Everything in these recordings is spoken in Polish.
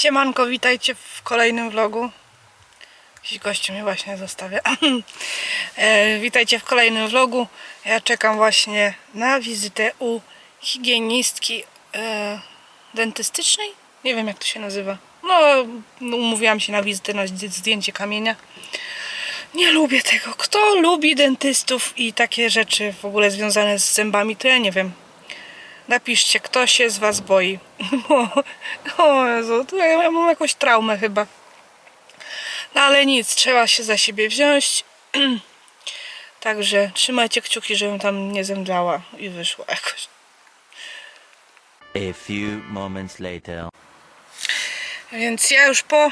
Siemanko, witajcie w kolejnym vlogu. Jakiś gościu mnie właśnie zostawia. e, witajcie w kolejnym vlogu. Ja czekam właśnie na wizytę u higienistki e, dentystycznej. Nie wiem jak to się nazywa. No, no, umówiłam się na wizytę na zdj- zdjęcie kamienia. Nie lubię tego. Kto lubi dentystów i takie rzeczy w ogóle związane z zębami, to ja nie wiem. Napiszcie, kto się z Was boi. O, Jezu, to ja mam jakąś traumę chyba. No ale nic, trzeba się za siebie wziąć. Także trzymajcie kciuki, żebym tam nie zemdlała i wyszła jakoś. A few moments later. Więc ja już po...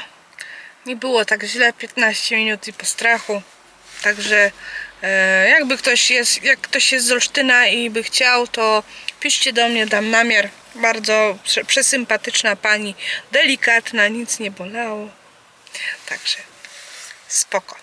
Nie było tak źle, 15 minut i po strachu. Także e, jakby ktoś jest, jak ktoś jest z Olsztyna i by chciał, to piszcie do mnie, dam namiar. Bardzo prze- przesympatyczna pani, delikatna, nic nie bolało. Także spoko.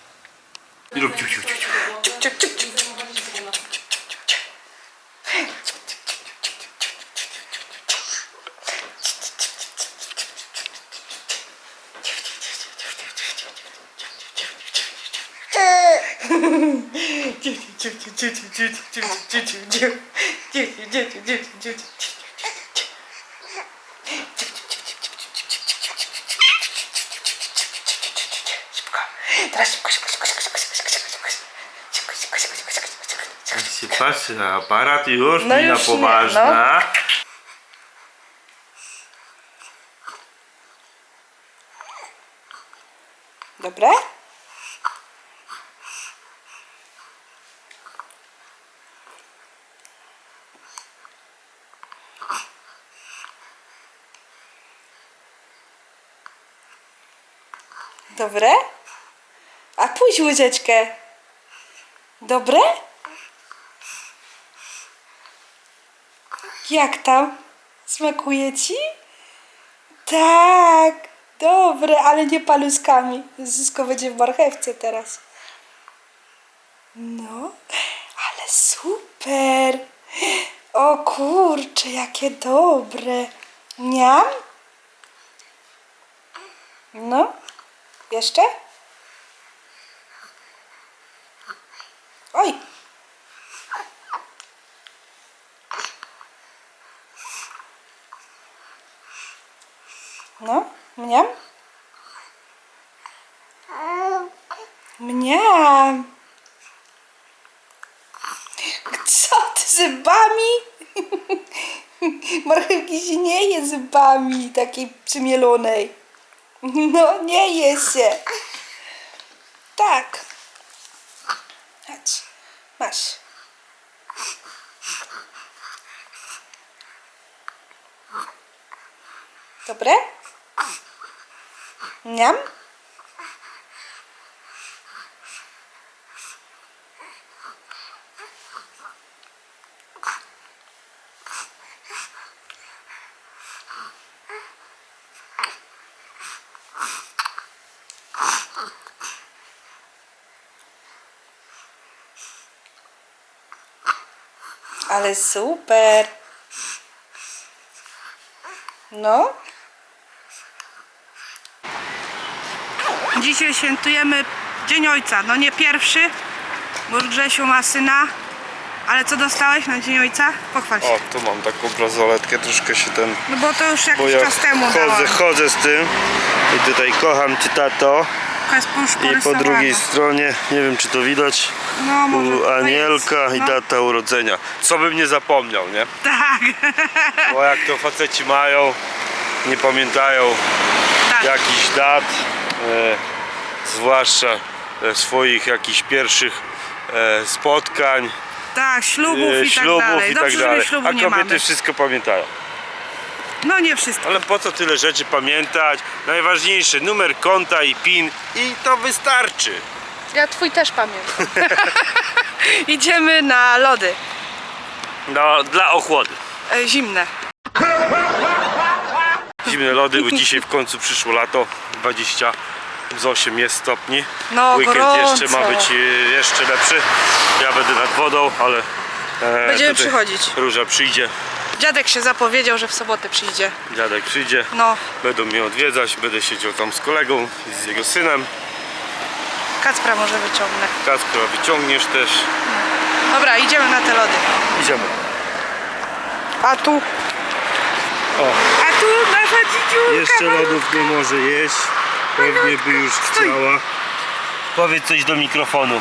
Ciu, ciu, ciu. Teraz szybko, szybko, szybko, szybko, szybko, szybko, szybko, szybko, szybko, szybko, szybko, szybko, szybko, szybko. Jak się patrzy na aparat już, No mina już nie, poważna. Dobre? Dobre? A pójdź łyżeczkę. Dobre? Jak tam? Smakuje ci? Tak, dobre, ale nie paluskami. Zysko będzie w marchewce teraz. No, ale super. O kurczę, jakie dobre. Niam? No, jeszcze? Oj. No, mniam? Mniam. Co ty zębami? Marchewki się nie je zębami takiej przymielonej. No, nie je się. Tak. Chodź. Masz. Dobre? Niam? Ale super. No. Dzisiaj świętujemy Dzień Ojca. No nie pierwszy, bo już Grzesiu ma syna. Ale co dostałeś na Dzień Ojca? Pochwal się. O, tu mam taką bransoletkę, troszkę się ten... No bo to już Bo jakiś ja czas temu chodzę, dałam. chodzę z tym i tutaj kocham cię tato Jest już i po porysowana. drugiej stronie, nie wiem czy to widać, No może u to Anielka jest, i no. data urodzenia. Co bym nie zapomniał, nie? Tak. Bo jak to faceci mają, nie pamiętają tak. jakichś dat, e, zwłaszcza e, swoich jakichś pierwszych e, spotkań, Tak, ślubów e, i tak ślubów dalej. i Dobrze, tak że dalej. ślubu A nie kobiety mamy. wszystko pamiętają. No nie wszystko. Ale po co tyle rzeczy pamiętać? Najważniejsze, numer konta i PIN i to wystarczy. Ja twój też pamiętam. Idziemy na lody No, dla ochłody. e, zimne. Zimne lody, bo dzisiaj w końcu przyszło lato. 20 z 8 jest stopni. No, Weekend gorąco. jeszcze ma być e, jeszcze lepszy. Ja będę nad wodą, ale e, Będziemy tutaj przychodzić. Róża przyjdzie Dziadek się zapowiedział, że w sobotę przyjdzie. Dziadek przyjdzie, No, będą mnie odwiedzać, będę siedział tam z kolegą i z jego synem. Kacpra może wyciągnę. Kacpra wyciągniesz też. Dobra, idziemy na te lody. Idziemy. A tu? O, A tu nasza dzidziulka. jeszcze lodów nie może jeść. Pewnie by już chciała. Powiedz coś do mikrofonu.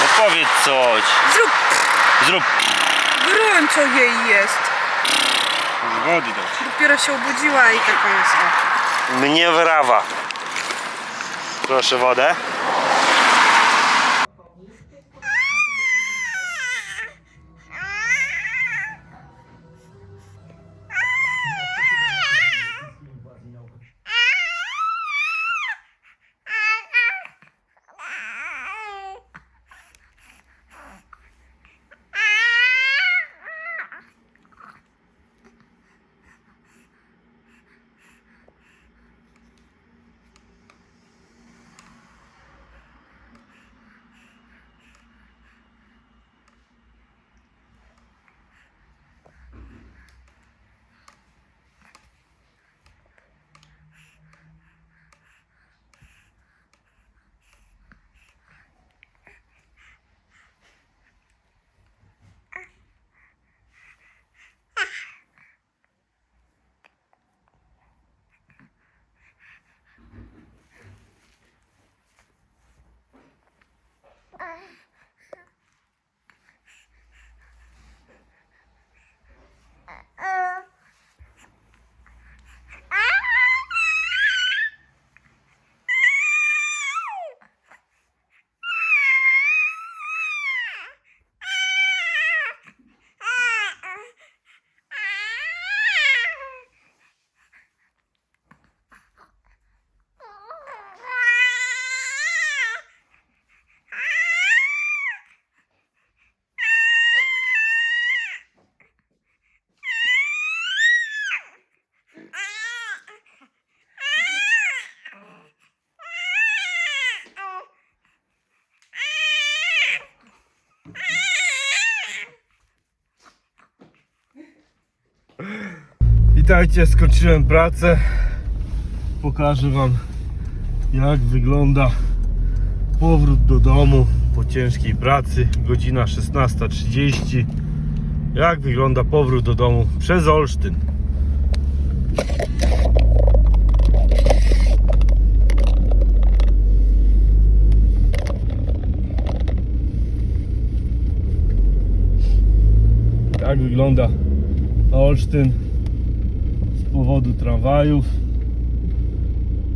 No powiedz coś. Zrób, Zrób gorąco jej jest. wody dać. Dopiero się obudziła i taka jest. Mnie wrawa. Proszę wodę. Witajcie, skończyłem pracę. Pokażę Wam jak wygląda powrót do domu po ciężkiej pracy. Godzina 16.30. Jak wygląda powrót do domu przez Olsztyn. Tak wygląda Olsztyn powodu tramwajów.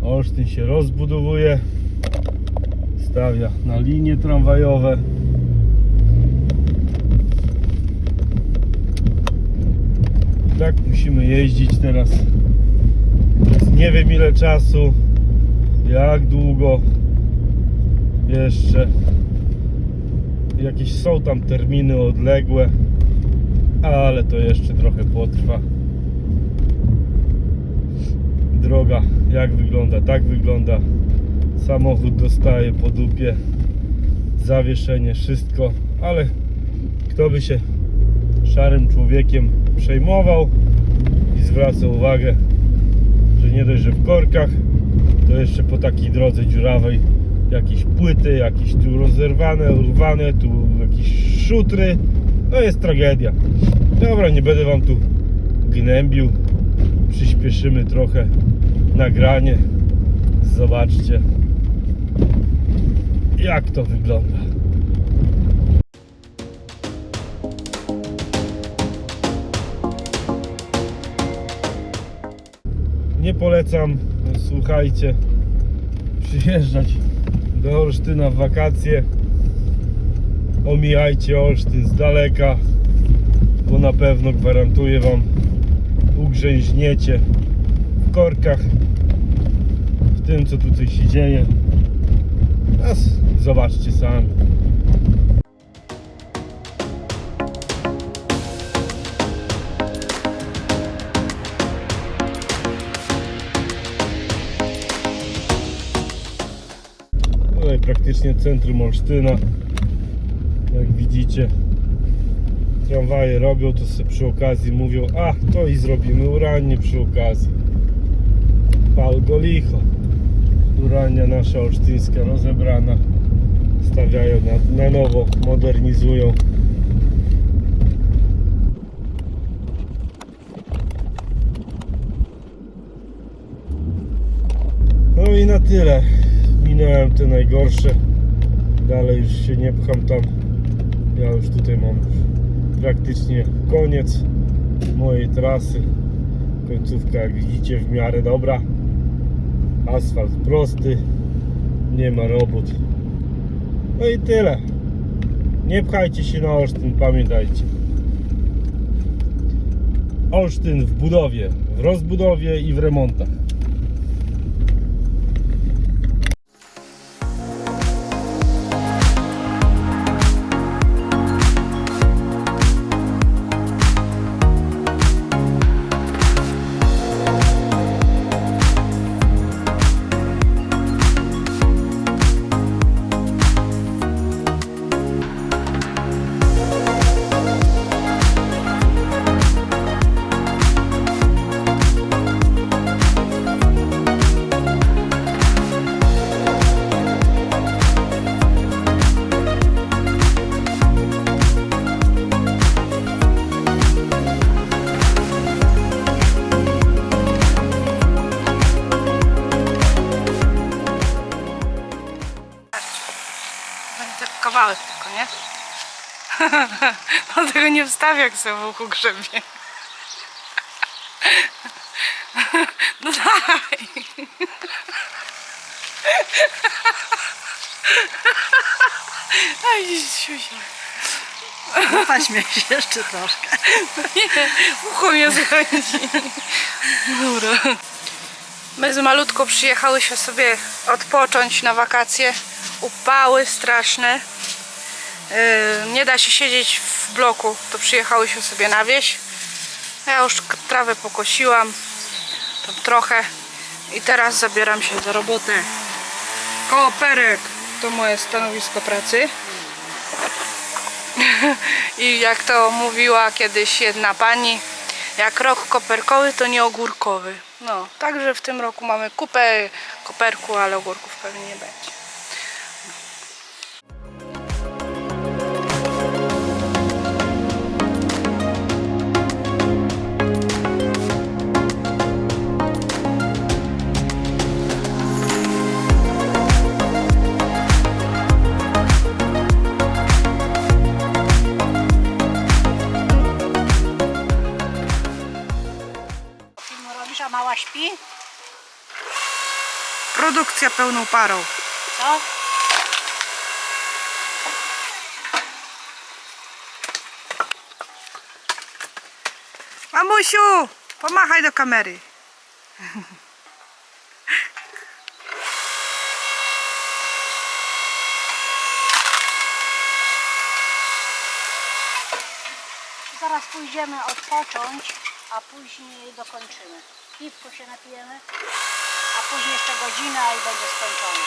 Olsztyn się rozbudowuje, stawia na linie tramwajowe. I tak musimy jeździć teraz przez nie wiem ile czasu, jak długo jeszcze. Jakieś są tam terminy odległe, ale to jeszcze trochę potrwa jak wygląda, tak wygląda. Samochód dostaje po dupie. Zawieszenie, wszystko. Ale kto by się szarym człowiekiem przejmował i zwraca uwagę że nie dość, że w korkach to jeszcze po takiej drodze dziurawej jakieś płyty, jakieś tu rozerwane, urwane, tu jakieś szutry. No jest tragedia. Dobra, nie będę wam tu gnębił. Przyspieszymy trochę nagranie. Zobaczcie, jak to wygląda. Nie polecam, słuchajcie, przyjeżdżać do Olsztyna w wakacje. Omijajcie Olsztyn z daleka, bo na pewno gwarantuję Wam ugrzęźniecie korkach w tym co tutaj się dzieje. A zobaczcie sami. Tutaj praktycznie centrum Olsztyna. Jak widzicie tramwaje robią, to sobie przy okazji mówią, a to i zrobimy uranie przy okazji. Pal go licho. Urania nasza olsztyńska rozebrana. Stawiają na, na nowo, modernizują. No i na tyle. Minąłem te najgorsze. Dalej już się nie pcham tam. Ja już tutaj mam praktycznie koniec mojej trasy. Końcówka jak widzicie w miarę dobra. Asfalt prosty. Nie ma robót. No i tyle. Nie pchajcie się na Olsztyn, pamiętajcie. Olsztyn w budowie, w rozbudowie i w remontach. On tego nie wstawia, jak sobie w uchu grzebie. No daj! Daj, siusia. Paśmiej się jeszcze troszkę. Nie, ucho mnie zchodzi. Dobra. My z malutko przyjechałyśmy sobie odpocząć na wakacje. Upały straszne. Yy, nie da się siedzieć w bloku, to przyjechałyśmy sobie na wieś. Ja już trawę pokosiłam. Tam trochę. I teraz zabieram się za robotę. Koło Perek to moje stanowisko pracy. I jak to mówiła kiedyś jedna pani, jak rok koperkowy, to nie ogórkowy. No, także w tym roku mamy kupę koperku, ale ogórków pewnie nie będzie. Produkcja pełną parą. Co? Mamusiu, pomachaj do kamery. Zaraz pójdziemy odpocząć, a później dokończymy. Piwko się napijemy, później jeszcze godzina i będzie skończone.